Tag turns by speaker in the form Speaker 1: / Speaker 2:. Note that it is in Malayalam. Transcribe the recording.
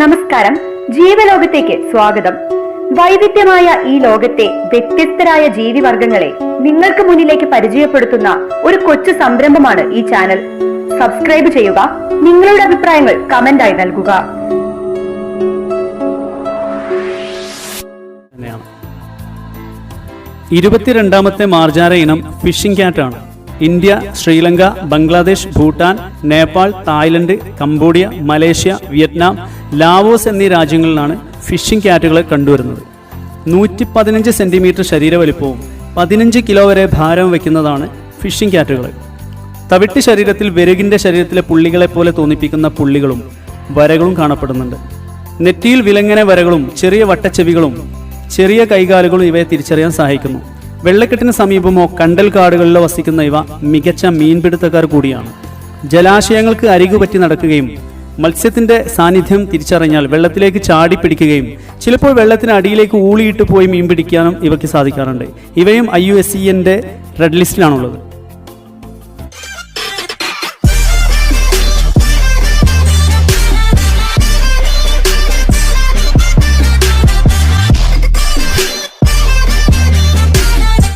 Speaker 1: നമസ്കാരം. ജീവലോകത്തേക്ക് സ്വാഗതം. വൈവിധ്യമായ ഈ ലോകത്തെ വ്യത്യസ്തരായ ജീവിവർഗങ്ങളെ നിങ്ങൾക്ക് മുന്നിലേക്ക് പരിചയപ്പെടുത്തുന്ന ഒരു കൊച്ചു സംരംഭമാണ് ഈ ചാനൽ. സബ്സ്ക്രൈബ് ചെയ്യുക നിങ്ങളുടെ അഭിപ്രായങ്ങൾ കമന്റായി നൽകുക.
Speaker 2: ഇരുപത്തിരണ്ടാമത്തെ മാർജാര ഇനം fishing ക്യാറ്റാണ് India Sri Lanka Bangladesh Bhutan Nepal Thailand Cambodia Malaysia Vietnam Laos എന്നീ രാജ്യങ്ങളിലാണ് ഫിഷിംഗ് ക്യാറ്റുകളെ കണ്ടുവരുന്നത്. നൂറ്റി പതിനഞ്ച് സെന്റിമീറ്റർ ശരീരവലിപ്പവും പതിനഞ്ച് കിലോ വരെ ഭാരം വയ്ക്കുന്നതാണ് ഫിഷിംഗ് ക്യാറ്റുകൾ തവിട്ട് ശരീരത്തിൽ വെരുകിന്റെ ശരീരത്തിലെ പുള്ളികളെ പോലെ തോന്നിപ്പിക്കുന്ന പുള്ളികളും വരകളും കാണപ്പെടുന്നുണ്ട്. നെറ്റിയിൽ വിലങ്ങനെ വരകളും ചെറിയ വട്ടച്ചെവികളും ചെറിയ കൈകാലുകളും ഇവയെ തിരിച്ചറിയാൻ സഹായിക്കുന്നു. വെള്ളക്കെട്ടിന് സമീപമോ കണ്ടൽ കാടുകളിലോ വസിക്കുന്ന ഇവ മികച്ച മീൻപിടുത്തക്കാർ കൂടിയാണ്. ജലാശയങ്ങൾക്ക് അരികുപറ്റി നടക്കുകയും മത്സ്യത്തിന്റെ സാന്നിധ്യം തിരിച്ചറിഞ്ഞാൽ വെള്ളത്തിലേക്ക് ചാടി പിടിക്കുകയും ചിലപ്പോൾ വെള്ളത്തിന് അടിയിലേക്ക് ഊളിയിട്ട് പോയി മീൻ പിടിക്കാനും ഇവയ്ക്ക് സാധിക്കാറുണ്ട്. ഇവയും I U S C red ലിസ്റ്റിലാണുള്ളത്.